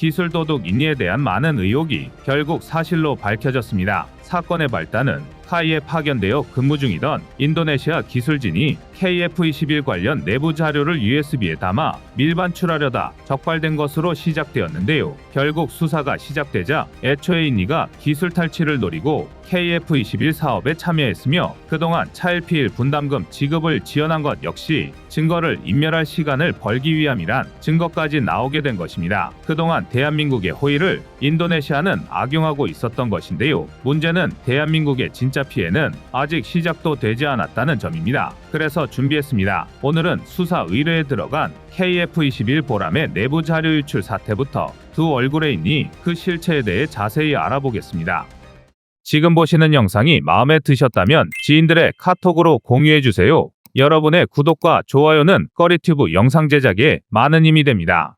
기술 도둑 인리에 대한 많은 의혹이 결국 사실로 밝혀졌습니다. 사건의 발단은 카이에 파견되어 근무 중이던 인도네시아 기술진이 KF-21 관련 내부 자료를 USB에 담아 밀반출하려다 적발된 것으로 시작되었는데요. 결국 수사가 시작되자 애초에 인니가 기술 탈취를 노리고 KF-21 사업에 참여했으며 그동안 차일피일 분담금 지급을 지연한 것 역시 증거를 인멸할 시간을 벌기 위함이란 증거까지 나오게 된 것입니다. 그동안 대한민국의 호의를 인도네시아는 악용하고 있었던 것인데요. 문제는 대한민국의 진짜 피해는 아직 시작도 되지 않았다는 점입니다. 그래서 준비했습니다. 오늘은 수사 의뢰에 들어간 KF-21 보람의 내부 자료 유출 사태부터 두 얼굴에 있니 그 실체에 대해 자세히 알아보겠습니다. 지금 보시는 영상이 마음에 드셨다면 지인들의 카톡으로 공유해 주세요. 여러분의 구독과 좋아요는 꺼리튜브 영상 제작에 많은 힘이 됩니다.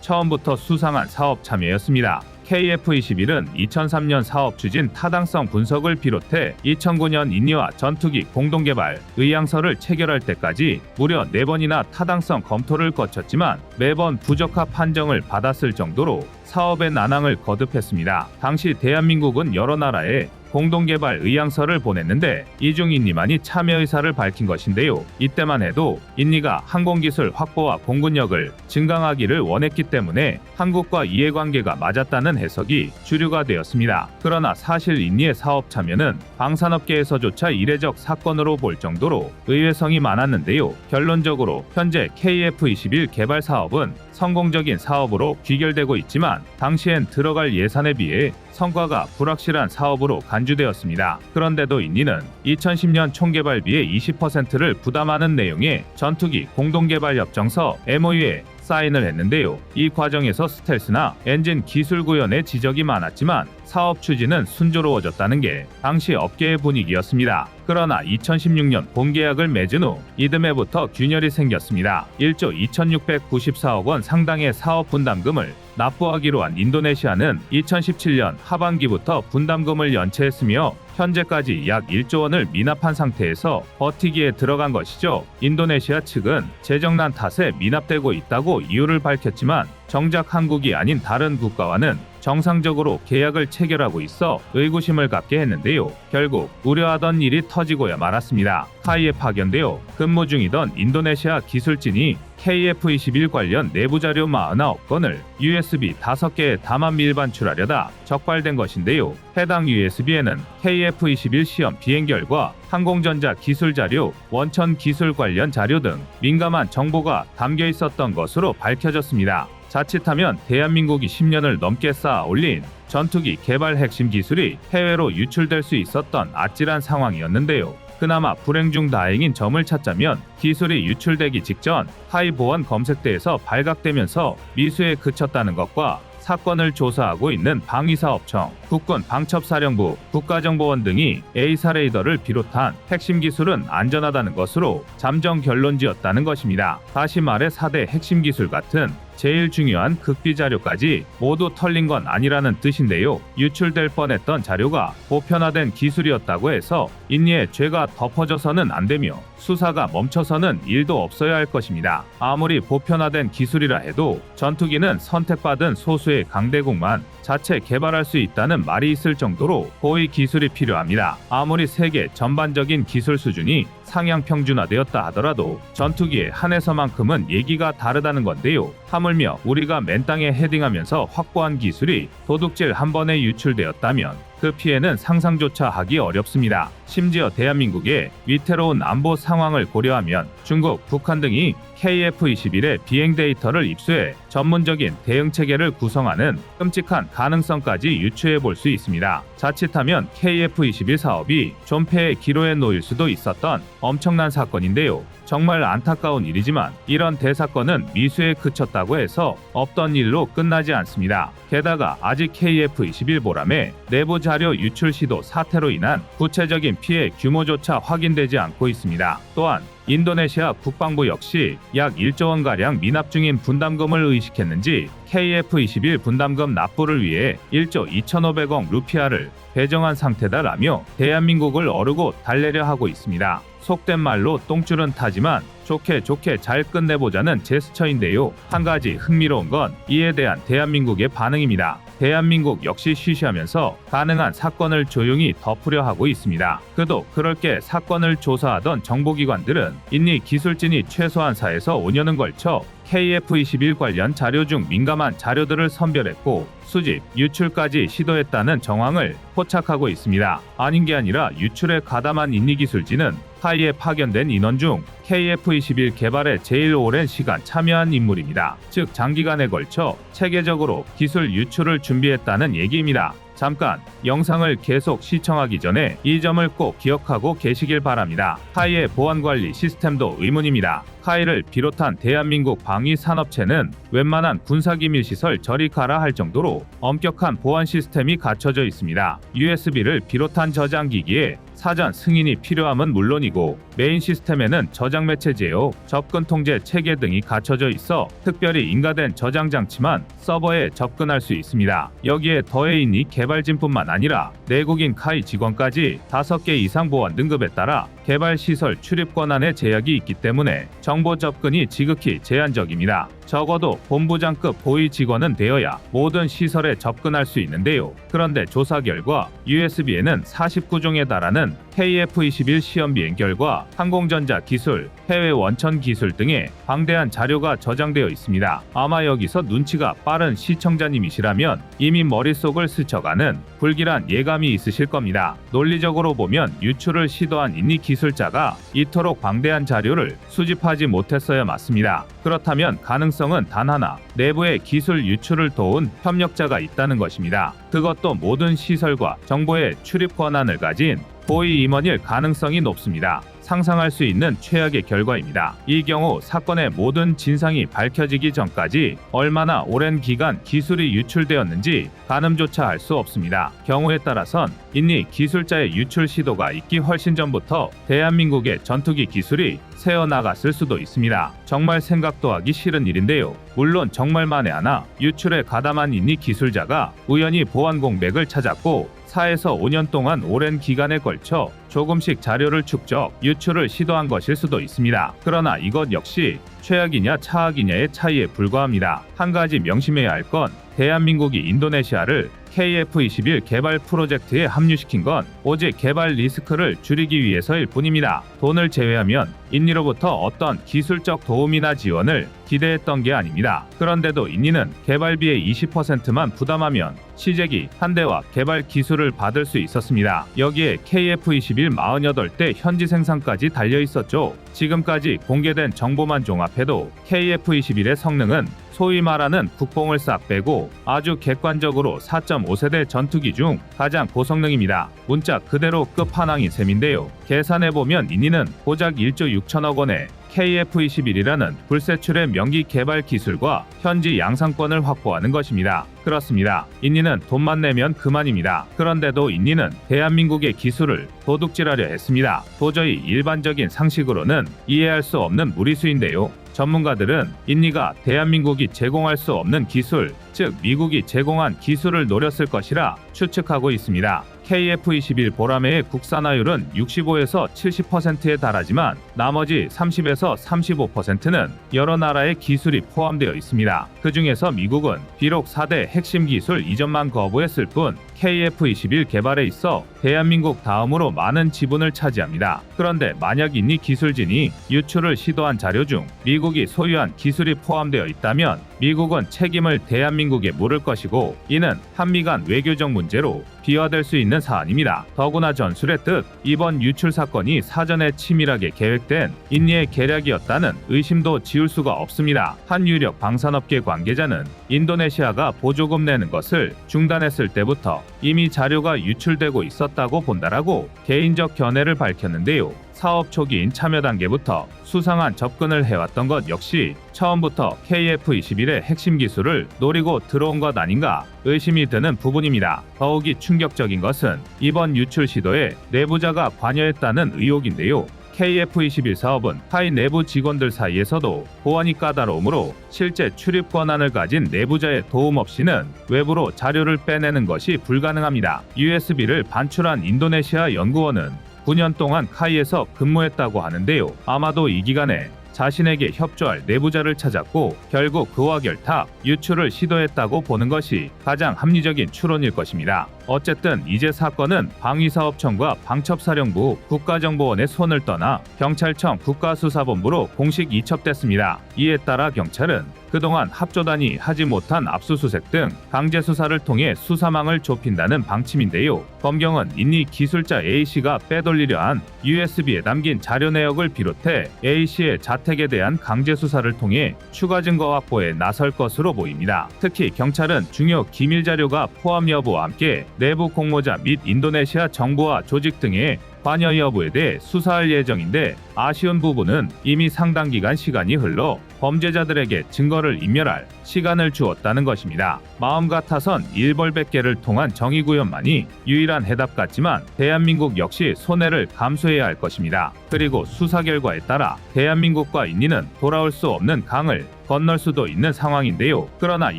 처음부터 수상한 사업 참여였습니다. KF-21은 2003년 사업 추진 타당성 분석을 비롯해 2009년 인니와 전투기 공동개발 의향서를 체결할 때까지 무려 4번이나 타당성 검토를 거쳤지만 매번 부적합 판정을 받았을 정도로 사업의 난항을 거듭했습니다. 당시 대한민국은 여러 나라에 공동개발 의향서를 보냈는데 이중 인니만이 참여 의사를 밝힌 것인데요. 이때만 해도 인니가 항공기술 확보와 공군력을 증강하기를 원했기 때문에 한국과 이해관계가 맞았다는 해석이 주류가 되었습니다. 그러나 사실 인니의 사업 참여는 방산업계에서조차 이례적 사건으로 볼 정도로 의외성이 많았는데요. 결론적으로 현재 KF-21 개발 사업은 성공적인 사업으로 귀결되고 있지만 당시엔 들어갈 예산에 비해 성과가 불확실한 사업으로 간주되었습니다. 그런데도 인니는 2010년 총개발비의 20%를 부담하는 내용의 전투기 공동개발협정서 MOU에 사인을 했는데요. 이 과정에서 스텔스나 엔진 기술 구현의 지적이 많았지만 사업 추진은 순조로워졌다는 게 당시 업계의 분위기였습니다. 그러나 2016년 본계약을 맺은 후 이듬해부터 균열이 생겼습니다. 1조 2694억 원 상당의 사업 분담금을 납부하기로 한 인도네시아는 2017년 하반기부터 분담금을 연체했으며 현재까지 약 1조 원을 미납한 상태에서 버티기에 들어간 것이죠. 인도네시아 측은 재정난 탓에 미납되고 있다고 이유를 밝혔지만 정작 한국이 아닌 다른 국가와는 정상적으로 계약을 체결하고 있어 의구심을 갖게 했는데요. 결국 우려하던 일이 터지고야 말았습니다. 하이에 파견되어 근무 중이던 인도네시아 기술진이 KF-21 관련 내부 자료 49건을 USB 5개에 담아 밀반출하려다 적발된 것인데요. 해당 USB에는 KF-21 시험 비행 결과, 항공전자 기술 자료, 원천 기술 관련 자료 등 민감한 정보가 담겨 있었던 것으로 밝혀졌습니다. 자칫하면 대한민국이 10년을 넘게 쌓아 올린 전투기 개발 핵심 기술이 해외로 유출될 수 있었던 아찔한 상황이었는데요. 그나마 불행 중 다행인 점을 찾자면 기술이 유출되기 직전 하이 보안 검색대에서 발각되면서 미수에 그쳤다는 것과 사건을 조사하고 있는 방위사업청, 국군 방첩사령부, 국가정보원 등이 A사 레이더를 비롯한 핵심 기술은 안전하다는 것으로 잠정 결론 지었다는 것입니다. 다시 말해 4대 핵심 기술 같은 제일 중요한 극비 자료까지 모두 털린 건 아니라는 뜻인데요. 유출될 뻔했던 자료가 보편화된 기술이었다고 해서 인니의 죄가 덮어져서는 안 되며 수사가 멈춰서는 일도 없어야 할 것입니다. 아무리 보편화된 기술이라 해도 전투기는 선택받은 소수의 강대국만 자체 개발할 수 있다는 말이 있을 정도로 고위 기술이 필요합니다. 아무리 세계 전반적인 기술 수준이 상향 평준화되었다 하더라도 전투기의 한에서만큼은 얘기가 다르다는 건데요. 하물며 우리가 맨 땅에 헤딩하면서 확보한 기술이 도둑질 한 번에 유출되었다면 그 피해는 상상조차 하기 어렵습니다. 심지어 대한민국의 위태로운 안보 상황을 고려하면 중국, 북한 등이 KF-21의 비행 데이터를 입수해 전문적인 대응 체계를 구성하는 끔찍한 가능성까지 유추해 볼 수 있습니다. 자칫하면 KF-21 사업이 존폐의 기로에 놓일 수도 있었던 엄청난 사건인데요. 정말 안타까운 일이지만 이런 대사건은 미수에 그쳤다고 해서 없던 일로 끝나지 않습니다. 게다가 아직 KF-21 보람의 내부 자료 유출 시도 사태로 인한 구체적인 피해 규모조차 확인되지 않고 있습니다. 또한 인도네시아 국방부 역시 약 1조 원가량 미납 중인 분담금을 의식했는지 KF-21 분담금 납부를 위해 1조 2,500억 루피아를 배정한 상태다라며 대한민국을 어르고 달래려 하고 있습니다. 속된 말로 똥줄은 타지만 좋게 좋게 잘 끝내보자는 제스처인데요. 한 가지 흥미로운 건 이에 대한 대한민국의 반응입니다. 대한민국 역시 쉬쉬하면서 가능한 사건을 조용히 덮으려 하고 있습니다. 그도 그럴 게 사건을 조사하던 정보기관들은 인니 기술진이 최소한 4에서 5년은 걸쳐 KF21 관련 자료 중 민감한 자료들을 선별했고 수집, 유출까지 시도했다는 정황을 포착하고 있습니다. 아닌 게 아니라 유출에 가담한 인니기술진은 하이에 파견된 인원 중 KF21 개발에 제일 오랜 시간 참여한 인물입니다. 즉 장기간에 걸쳐 체계적으로 기술 유출을 준비했다는 얘기입니다. 잠깐 영상을 계속 시청하기 전에 이 점을 꼭 기억하고 계시길 바랍니다. 하이의 보안 관리 시스템도 의문입니다. 하이를 비롯한 대한민국 방위 산업체는 웬만한 군사기밀 시설 저리 가라 할 정도로 엄격한 보안 시스템이 갖춰져 있습니다. USB를 비롯한 저장 기기에 사전 승인이 필요함은 물론이고 메인 시스템에는 저장 매체 제어, 접근 통제 체계 등이 갖춰져 있어 특별히 인가된 저장 장치만 서버에 접근할 수 있습니다. 여기에 더해 있니 개발진뿐만 아니라 내국인 카이 직원까지 5개 이상 보안 등급에 따라 개발 시설 출입 권한의 제약이 있기 때문에 정보 접근이 지극히 제한적입니다. 적어도 본부장급 고위 직원은 되어야 모든 시설에 접근할 수 있는데요. 그런데 조사 결과 USB에는 49종에 달하는 KF-21 시험 비행 결과 항공전자 기술, 해외 원천 기술 등의 방대한 자료가 저장되어 있습니다. 아마 여기서 눈치가 빠른 시청자님이시라면 이미 머릿속을 스쳐가는 불길한 예감이 있으실 겁니다. 논리적으로 보면 유출을 시도한 인니 기술자가 이토록 방대한 자료를 수집하지 못했어야 맞습니다. 그렇다면 가능성은 단 하나, 내부의 기술 유출을 도운 협력자가 있다는 것입니다. 그것도 모든 시설과 정보의 출입 권한을 가진 고위 임원일 가능성이 높습니다. 상상할 수 있는 최악의 결과입니다. 이 경우 사건의 모든 진상이 밝혀지기 전까지 얼마나 오랜 기간 기술이 유출되었는지 가늠조차 할수 없습니다. 경우에 따라선 인니 기술자의 유출 시도가 있기 훨씬 전부터 대한민국의 전투기 기술이 새어나갔을 수도 있습니다. 정말 생각도 하기 싫은 일인데요. 물론 정말 만에 하나 유출에 가담한 인니 기술자가 우연히 보안 공백을 찾았고 4에서 5년 동안 오랜 기간에 걸쳐 조금씩 자료를 축적, 유출을 시도한 것일 수도 있습니다. 그러나 이것 역시 최악이냐 차악이냐의 차이에 불과합니다. 한 가지 명심해야 할 건 대한민국이 인도네시아를 KF-21 개발 프로젝트에 합류시킨 건 오직 개발 리스크를 줄이기 위해서일 뿐입니다. 돈을 제외하면 인니로부터 어떤 기술적 도움이나 지원을 기대했던 게 아닙니다. 그런데도 인니는 개발비의 20%만 부담하면 시제기 한 대와 개발 기술을 받을 수 있었습니다. 여기에 KF-21 48대 현지 생산까지 달려 있었죠. 지금까지 공개된 정보만 종합해도 KF-21의 성능은 소위 말하는 국뽕을 싹 빼고 아주 객관적으로 4.5세대 전투기 중 가장 고성능입니다. 문자 그대로 끝판왕인 셈인데요. 계산해보면 인니는 고작 1조 6천억 원에 KF-21이라는 불세출의 명기 개발 기술과 현지 양상권을 확보하는 것입니다. 그렇습니다. 인니는 돈만 내면 그만입니다. 그런데도 인니는 대한민국의 기술을 도둑질하려 했습니다. 도저히 일반적인 상식으로는 이해할 수 없는 무리수인데요. 전문가들은 인니가 대한민국이 제공할 수 없는 기술, 즉 미국이 제공한 기술을 노렸을 것이라 추측하고 있습니다. KF-21 보라매의 국산화율은 65에서 70%에 달하지만 나머지 30에서 35%는 여러 나라의 기술이 포함되어 있습니다. 그 중에서 미국은 비록 4대 핵심 기술 이전만 거부했을 뿐 KF-21 개발에 있어 대한민국 다음으로 많은 지분을 차지합니다. 그런데 만약 인니 기술진이 유출을 시도한 자료 중 미국이 소유한 기술이 포함되어 있다면 미국은 책임을 대한민국에 물을 것이고 이는 한미 간 외교적 문제로 비화될 수 있는 사안입니다. 더구나 전술의 뜻 이번 유출 사건이 사전에 치밀하게 계획된 인니의 계략이었다는 의심도 지울 수가 없습니다. 한 유력 방산업계 관계자는 인도네시아가 보조금 내는 것을 중단했을 때부터 이미 자료가 유출되고 있었다고 본다라고 개인적 견해를 밝혔는데요. 사업 초기인 참여 단계부터 수상한 접근을 해왔던 것 역시 처음부터 KF-21의 핵심 기술을 노리고 들어온 것 아닌가 의심이 드는 부분입니다. 더욱이 충격적인 것은 이번 유출 시도에 내부자가 관여했다는 의혹인데요. KF-21 사업은 타이 내부 직원들 사이에서도 보안이 까다로우므로 실제 출입 권한을 가진 내부자의 도움 없이는 외부로 자료를 빼내는 것이 불가능합니다. USB를 반출한 인도네시아 연구원은 9년 동안 카이에서 근무했다고 하는데요. 아마도 이 기간에 자신에게 협조할 내부자를 찾았고 결국 그와 결탁, 유출을 시도했다고 보는 것이 가장 합리적인 추론일 것입니다. 어쨌든 이제 사건은 방위사업청과 방첩사령부 국가정보원의 손을 떠나 경찰청 국가수사본부로 공식 이첩됐습니다. 이에 따라 경찰은 그동안 합조단이 하지 못한 압수수색 등 강제 수사를 통해 수사망을 좁힌다는 방침인데요. 검경은 이니 기술자 A씨가 빼돌리려 한 USB에 담긴 자료 내역을 비롯해 A씨의 자택에 대한 강제 수사를 통해 추가 증거 확보에 나설 것으로 보입니다. 특히 경찰은 중요 기밀 자료가 포함 여부와 함께 내부 공모자 및 인도네시아 정부와 조직 등의 관여 여부에 대해 수사할 예정인데 아쉬운 부분은 이미 상당 기간 시간이 흘러 범죄자들에게 증거를 인멸할 시간을 주었다는 것입니다. 마음 같아선 일벌백계를 통한 정의구현만이 유일한 해답 같지만 대한민국 역시 손해를 감수해야 할 것입니다. 그리고 수사 결과에 따라 대한민국과 인니는 돌아올 수 없는 강을 건널 수도 있는 상황인데요. 그러나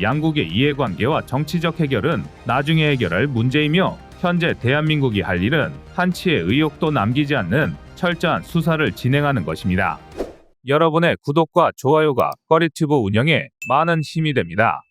양국의 이해관계와 정치적 해결은 나중에 해결할 문제이며 현재 대한민국이 할 일은 한치의 의혹도 남기지 않는 철저한 수사를 진행하는 것입니다. 여러분의 구독과 좋아요가 꺼리튜브 운영에 많은 힘이 됩니다.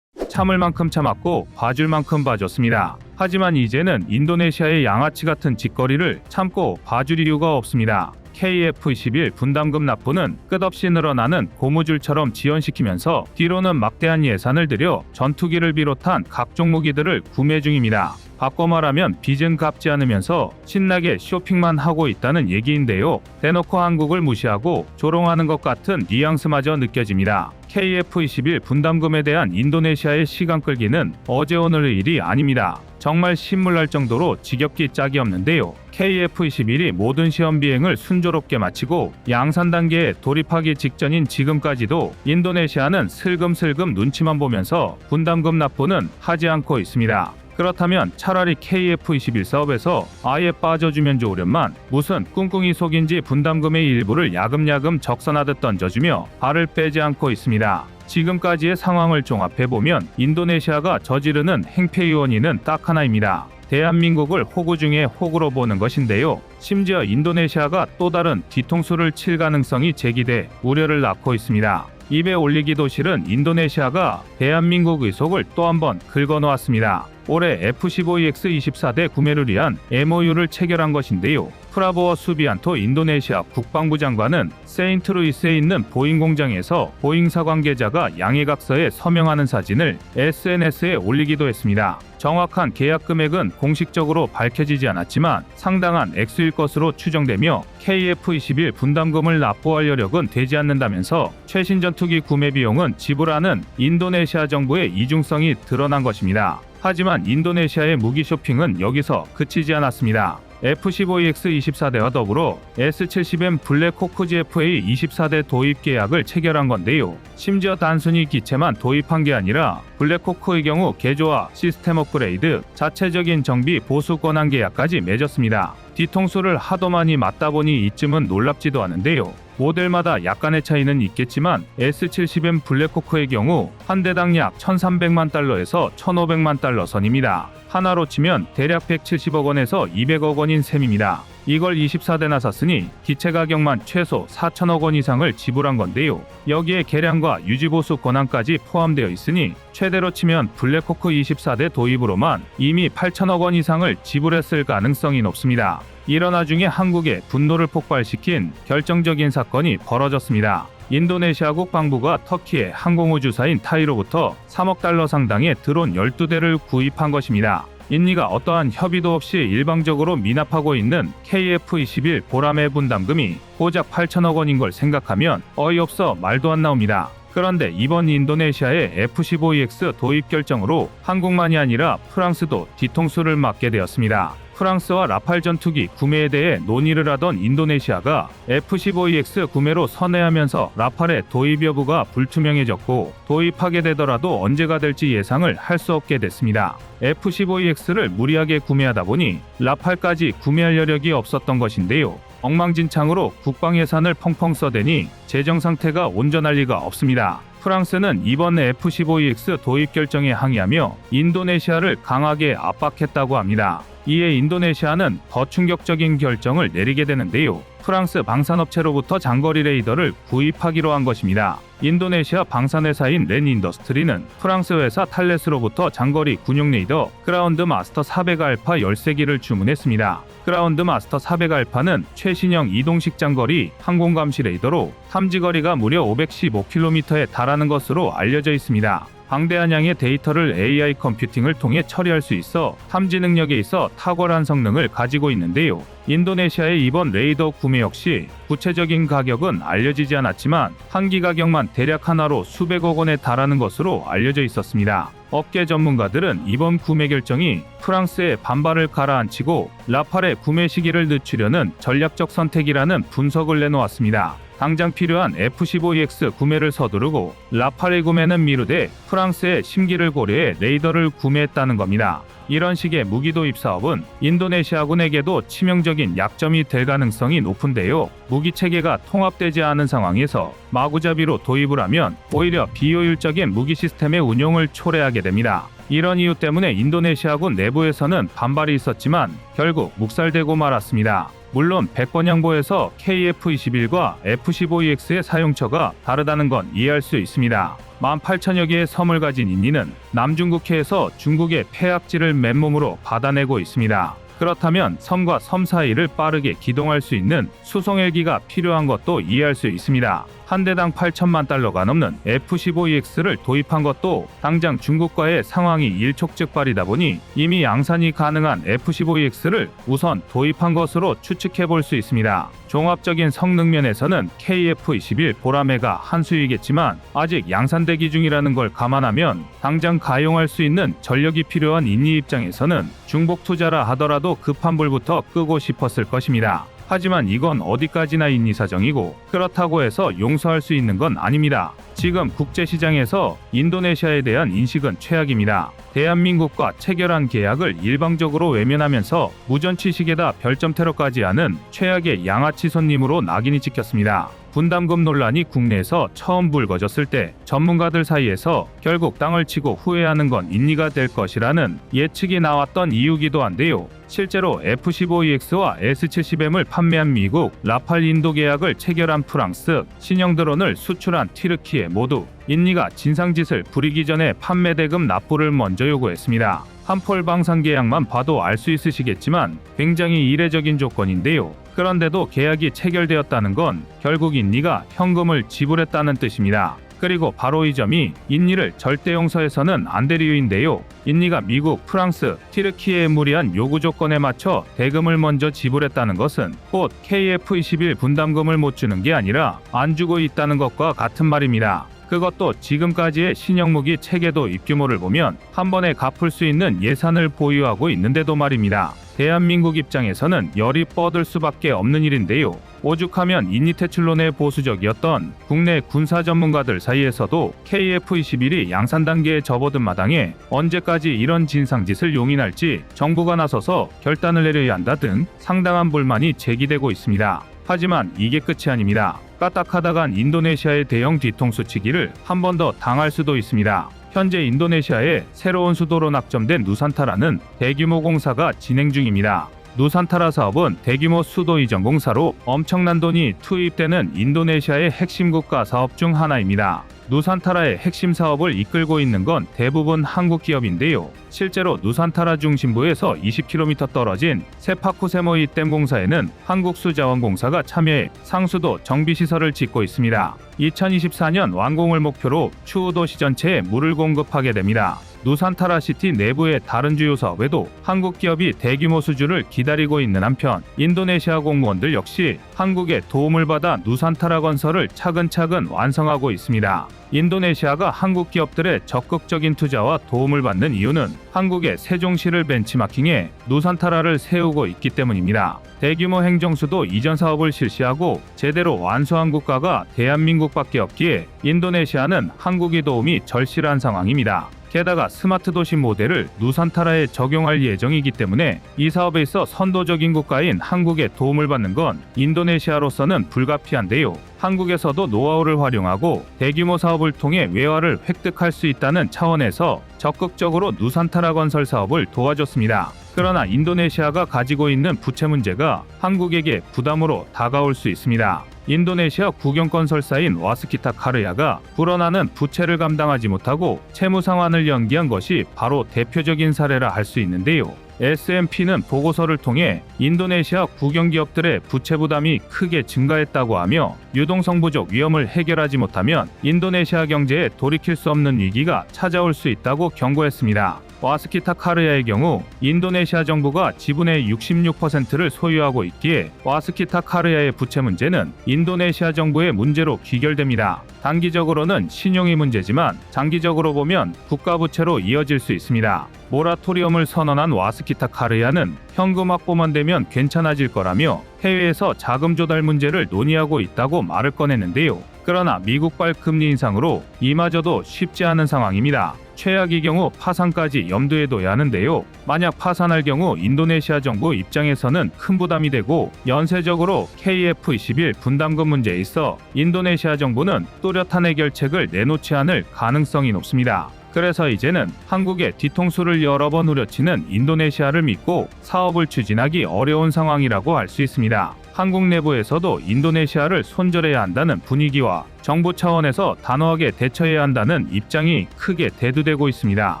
참을 만큼 참았고 봐줄 만큼 봐줬습니다. 하지만 이제는 인도네시아의 양아치 같은 짓거리를 참고 봐줄 이유가 없습니다. KF-21 분담금 납부는 끝없이 늘어나는 고무줄처럼 지연시키면서 뒤로는 막대한 예산을 들여 전투기를 비롯한 각종 무기들을 구매 중입니다. 바꿔 말하면 빚은 갚지 않으면서 신나게 쇼핑만 하고 있다는 얘기인데요. 대놓고 한국을 무시하고 조롱하는 것 같은 뉘앙스마저 느껴집니다. KF-21 분담금에 대한 인도네시아의 시간 끌기는 어제 오늘의 일이 아닙니다. 정말 신물날 정도로 지겹기 짝이 없는데요. KF-21이 모든 시험 비행을 순조롭게 마치고 양산 단계에 돌입하기 직전인 지금까지도 인도네시아는 슬금슬금 눈치만 보면서 분담금 납부는 하지 않고 있습니다. 그렇다면 차라리 KF-21 사업에서 아예 빠져주면 좋으련만 무슨 꿍꿍이 속인지 분담금의 일부를 야금야금 적산하듯 던져주며 발을 빼지 않고 있습니다. 지금까지의 상황을 종합해보면 인도네시아가 저지르는 행패 요원이는 딱 하나입니다. 대한민국을 호구 중에 호구로 보는 것인데요. 심지어 인도네시아가 또 다른 뒤통수를 칠 가능성이 제기돼 우려를 낳고 있습니다. 입에 올리기도 싫은 인도네시아가 대한민국 의속을 또 한 번 긁어놓았습니다. 올해 F-15EX 24대 구매를 위한 MOU를 체결한 것인데요. 프라보어 수비안토 인도네시아 국방부 장관은 세인트루이스에 있는 보잉 공장에서 보잉사 관계자가 양해각서에 서명하는 사진을 SNS에 올리기도 했습니다. 정확한 계약 금액은 공식적으로 밝혀지지 않았지만 상당한 액수일 것으로 추정되며 KF-21 분담금을 납부할 여력은 되지 않는다면서 최신 전투기 구매 비용은 지불하는 인도네시아 정부의 이중성이 드러난 것입니다. 하지만 인도네시아의 무기 쇼핑은 여기서 그치지 않았습니다. F-15EX 24대와 더불어 S-70M 블랙호크 GFA 24대 도입 계약을 체결한 건데요. 심지어 단순히 기체만 도입한 게 아니라 블랙호크의 경우 개조와 시스템 업그레이드, 자체적인 정비 보수 권한 계약까지 맺었습니다. 뒤통수를 하도 많이 맞다 보니 이쯤은 놀랍지도 않은데요. 모델마다 약간의 차이는 있겠지만 S70M 블랙호크의 경우 한 대당 약 1,300만 달러에서 1,500만 달러 선입니다. 하나로 치면 대략 170억 원에서 200억 원인 셈입니다. 이걸 24대나 샀으니 기체 가격만 최소 4천억 원 이상을 지불한 건데요. 여기에 개량과 유지보수 권한까지 포함되어 있으니 최대로 치면 블랙호크 24대 도입으로만 이미 8천억 원 이상을 지불했을 가능성이 높습니다. 이런 와중에 한국에 분노를 폭발시킨 결정적인 사건이 벌어졌습니다. 인도네시아 국방부가 터키의 항공우주사인 타이로부터 3억 달러 상당의 드론 12대를 구입한 것입니다. 인니가 어떠한 협의도 없이 일방적으로 미납하고 있는 KF-21 보람의 분담금이 고작 8천억 원인 걸 생각하면 어이없어 말도 안 나옵니다. 그런데 이번 인도네시아의 F-15EX 도입 결정으로 한국만이 아니라 프랑스도 뒤통수를 맞게 되었습니다. 프랑스와 라팔 전투기 구매에 대해 논의를 하던 인도네시아가 F-15EX 구매로 선회하면서 라팔의 도입 여부가 불투명해졌고 도입하게 되더라도 언제가 될지 예상을 할 수 없게 됐습니다. F-15EX를 무리하게 구매하다 보니 라팔까지 구매할 여력이 없었던 것인데요. 엉망진창으로 국방 예산을 펑펑 써대니 재정 상태가 온전할 리가 없습니다. 프랑스는 이번 F-15EX 도입 결정에 항의하며 인도네시아를 강하게 압박했다고 합니다. 이에 인도네시아는 더 충격적인 결정을 내리게 되는데요. 프랑스 방산업체로부터 장거리 레이더를 구입하기로 한 것입니다. 인도네시아 방산회사인 렌 인더스트리는 프랑스 회사 탈레스로부터 장거리 군용 레이더 그라운드 마스터 400 알파 13기를 주문했습니다. 그라운드 마스터 400 알파는 최신형 이동식 장거리 항공 감시 레이더로 탐지 거리가 무려 515km에 달하는 것으로 알려져 있습니다. 방대한 양의 데이터를 AI 컴퓨팅을 통해 처리할 수 있어 탐지 능력에 있어 탁월한 성능을 가지고 있는데요. 인도네시아의 이번 레이더 구매 역시 구체적인 가격은 알려지지 않았지만 한기 가격만 대략 하나로 수백억 원에 달하는 것으로 알려져 있었습니다. 업계 전문가들은 이번 구매 결정이 프랑스의 반발을 가라앉히고 라팔의 구매 시기를 늦추려는 전략적 선택이라는 분석을 내놓았습니다. 당장 필요한 F-15EX 구매를 서두르고 라팔의 구매는 미루되 프랑스의 심기를 고려해 레이더를 구매했다는 겁니다. 이런 식의 무기 도입 사업은 인도네시아군에게도 치명적인 약점이 될 가능성이 높은데요. 무기 체계가 통합되지 않은 상황에서 마구잡이로 도입을 하면 오히려 비효율적인 무기 시스템의 운용을 초래하게 됩니다. 이런 이유 때문에 인도네시아군 내부에서는 반발이 있었지만 결국 묵살되고 말았습니다. 물론 백번 양보에서 KF-21과 F-15EX의 사용처가 다르다는 건 이해할 수 있습니다. 18,000여 개의 섬을 가진 인니는 남중국해에서 중국의 폐악지를 맨몸으로 받아내고 있습니다. 그렇다면 섬과 섬 사이를 빠르게 기동할 수 있는 수송 헬기가 필요한 것도 이해할 수 있습니다. 한 대당 8천만 달러가 넘는 F-15EX를 도입한 것도 당장 중국과의 상황이 일촉즉발이다 보니 이미 양산이 가능한 F-15EX를 우선 도입한 것으로 추측해 볼 수 있습니다. 종합적인 성능 면에서는 KF-21 보라매가 한 수이겠지만 아직 양산 대기 중이라는 걸 감안하면 당장 가용할 수 있는 전력이 필요한 인니 입장에서는 중복 투자라 하더라도 급한 불부터 끄고 싶었을 것입니다. 하지만 이건 어디까지나 인니 사정이고 그렇다고 해서 용서할 수 있는 건 아닙니다. 지금 국제시장에서 인도네시아에 대한 인식은 최악입니다. 대한민국과 체결한 계약을 일방적으로 외면하면서 무전취식에다 별점 테러까지 하는 최악의 양아치 손님으로 낙인이 찍혔습니다. 분담금 논란이 국내에서 처음 불거졌을 때 전문가들 사이에서 결국 땅을 치고 후회하는 건 인리가 될 것이라는 예측이 나왔던 이유기도 한데요. 실제로 F-15EX와 S-70M을 판매한 미국, 라팔 인도 계약을 체결한 프랑스, 신형 드론을 수출한 튀르키예 모두 인리가 진상짓을 부리기 전에 판매 대금 납부를 먼저 요구했습니다. 한폴 방산 계약만 봐도 알 수 있으시겠지만 굉장히 이례적인 조건인데요. 그런데도 계약이 체결되었다는 건 결국 인리가 현금을 지불했다는 뜻입니다. 그리고 바로 이 점이 인리를 절대 용서해서는 안 될 이유인데요. 인리가 미국, 프랑스, 튀르키예의 무리한 요구 조건에 맞춰 대금을 먼저 지불했다는 것은 곧 KF-21 분담금을 못 주는 게 아니라 안 주고 있다는 것과 같은 말입니다. 그것도 지금까지의 신형 무기 체계도 입규모를 보면 한 번에 갚을 수 있는 예산을 보유하고 있는데도 말입니다. 대한민국 입장에서는 열이 뻗을 수밖에 없는 일인데요. 오죽하면 인니테출론의 보수적이었던 국내 군사 전문가들 사이에서도 KF-21이 양산 단계에 접어든 마당에 언제까지 이런 진상짓을 용인할지 정부가 나서서 결단을 내려야 한다 등 상당한 불만이 제기되고 있습니다. 하지만 이게 끝이 아닙니다. 까딱하다간 인도네시아의 대형 뒤통수 치기를 한 번 더 당할 수도 있습니다. 현재 인도네시아의 새로운 수도로 낙점된 누산타라는 대규모 공사가 진행 중입니다. 누산타라 사업은 대규모 수도 이전 공사로 엄청난 돈이 투입되는 인도네시아의 핵심 국가 사업 중 하나입니다. 누산타라의 핵심 사업을 이끌고 있는 건 대부분 한국 기업인데요. 실제로 누산타라 중심부에서 20km 떨어진 세파쿠세모이 댐 공사에는 한국수자원공사가 참여해 상수도 정비시설을 짓고 있습니다. 2024년 완공을 목표로 추후 도시 전체에 물을 공급하게 됩니다. 누산타라 시티 내부의 다른 주요 사업에도 한국 기업이 대규모 수주를 기다리고 있는 한편 인도네시아 공무원들 역시 한국의 도움을 받아 누산타라 건설을 차근차근 완성하고 있습니다. 인도네시아가 한국 기업들의 적극적인 투자와 도움을 받는 이유는 한국의 세종시를 벤치마킹해 누산타라를 세우고 있기 때문입니다. 대규모 행정수도 이전 사업을 실시하고 제대로 완수한 국가가 대한민국밖에 없기에 인도네시아는 한국의 도움이 절실한 상황입니다. 게다가 스마트 도시 모델을 누산타라에 적용할 예정이기 때문에 이 사업에 있어 선도적인 국가인 한국의 도움을 받는 건 인도네시아로서는 불가피한데요. 한국에서도 노하우를 활용하고 대규모 사업을 통해 외화를 획득할 수 있다는 차원에서 적극적으로 누산타라 건설 사업을 도와줬습니다. 그러나 인도네시아가 가지고 있는 부채 문제가 한국에게 부담으로 다가올 수 있습니다. 인도네시아 국영건설사인 와스키타 카르야가 불어나는 부채를 감당하지 못하고 채무 상환을 연기한 것이 바로 대표적인 사례라 할 수 있는데요. S&P는 보고서를 통해 인도네시아 국영 기업들의 부채 부담이 크게 증가했다고 하며 유동성 부족 위험을 해결하지 못하면 인도네시아 경제에 돌이킬 수 없는 위기가 찾아올 수 있다고 경고했습니다. 와스키타 카르야의 경우 인도네시아 정부가 지분의 66%를 소유하고 있기에 와스키타 카르야의 부채 문제는 인도네시아 정부의 문제로 귀결됩니다. 단기적으로는 신용이 문제지만 장기적으로 보면 국가 부채로 이어질 수 있습니다. 모라토리엄을 선언한 와스키타 카르야는 현금 확보만 되면 괜찮아질 거라며 해외에서 자금 조달 문제를 논의하고 있다고 말을 꺼냈는데요. 그러나 미국발 금리 인상으로 이마저도 쉽지 않은 상황입니다. 최악의 경우 파산까지 염두에 둬야 하는데요. 만약 파산할 경우 인도네시아 정부 입장에서는 큰 부담이 되고 연쇄적으로 KF-21 분담금 문제에 있어 인도네시아 정부는 또렷한 해결책을 내놓지 않을 가능성이 높습니다. 그래서 이제는 한국의 뒤통수를 여러 번 후려치는 인도네시아를 믿고 사업을 추진하기 어려운 상황이라고 할 수 있습니다. 한국 내부에서도 인도네시아를 손절해야 한다는 분위기와 정부 차원에서 단호하게 대처해야 한다는 입장이 크게 대두되고 있습니다.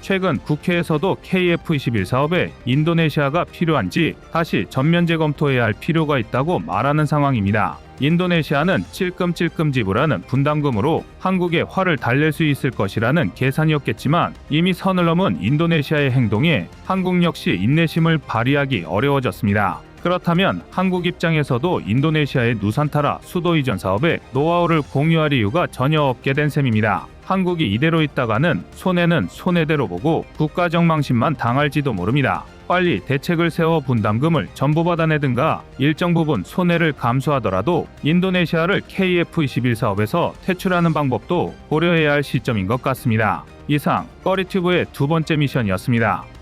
최근 국회에서도 KF-21 사업에 인도네시아가 필요한지 다시 전면 재검토해야 할 필요가 있다고 말하는 상황입니다. 인도네시아는 찔끔찔끔 지불하는 분담금으로 한국에 화를 달랠 수 있을 것이라는 계산이었겠지만 이미 선을 넘은 인도네시아의 행동에 한국 역시 인내심을 발휘하기 어려워졌습니다. 그렇다면 한국 입장에서도 인도네시아의 누산타라 수도 이전 사업에 노하우를 공유할 이유가 전혀 없게 된 셈입니다. 한국이 이대로 있다가는 손해는 손해대로 보고 국가적 망신만 당할지도 모릅니다. 빨리 대책을 세워 분담금을 전부 받아내든가 일정 부분 손해를 감수하더라도 인도네시아를 KF-21 사업에서 퇴출하는 방법도 고려해야 할 시점인 것 같습니다. 이상 꺼리튜브의 두 번째 미션이었습니다.